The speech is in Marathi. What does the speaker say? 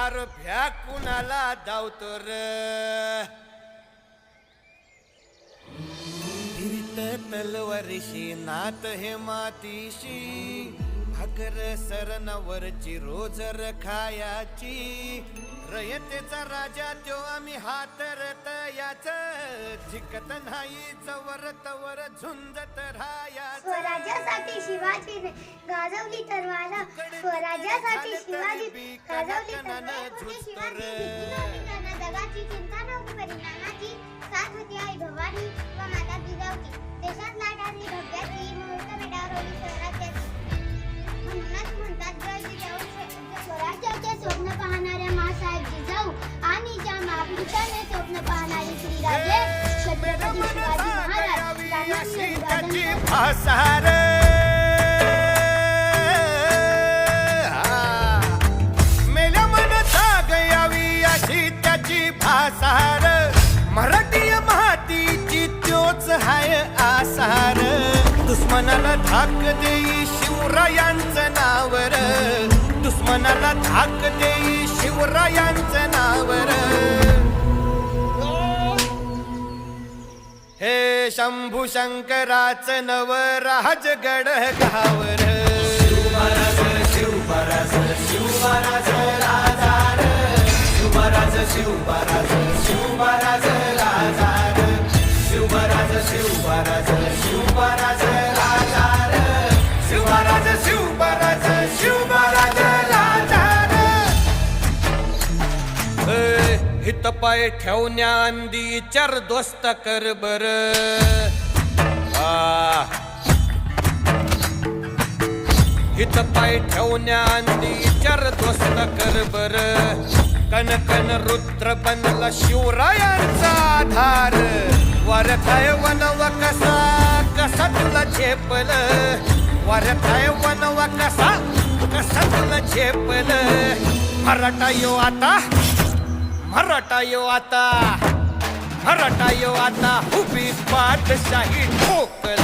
अर भ्या कुणाला धावतो र? फिरत नात हे मातीशी भाकर सरनवरची रोजर खायाची रयतेचा राजा तो आम्ही हातरत याच. झिकत नाही जवर तवर झुंजत राहायाच. स्वराज्यासाठी शिवाजीने गाजवली तरवाला स्वराज्यासाठी शिवाजी गाजवली तरवाला होते शिवाजी भीती नव्हती त्यांना जगाची चिंता नव्हती परिणामाची साथ होती आई भवानी व माता जिजाऊची तुझी त्याची फासार मेल्या मनता गयावी अशी त्याची फासार. मराठी मातीची त्योच हाय आसार. दुश्मनाला धाक देई शिवरायांचं नावर. दुश्मनाला धाक देई शिवरायांचं शंभू शंकराच नव राजगड गावर शिवराज शिवराज शिवराज राजा शिवराज शिवराज शिवराज शिवराज शिवराज पाय ठेवण्या अंदी चर दोस्त कर बर. हित पाय ठेवण्या अंदी चर दोस्त कर बर. कन कन रुद्र बनला शिवरायांचा आधार. वरखाय वनव कसा कसा तुला झेपल? वरखाय वनव कसा कसा तुला झेपल? मराठा यो आता मराठा यो आता मराठा यो आता उभी पाठशाही ठोकल.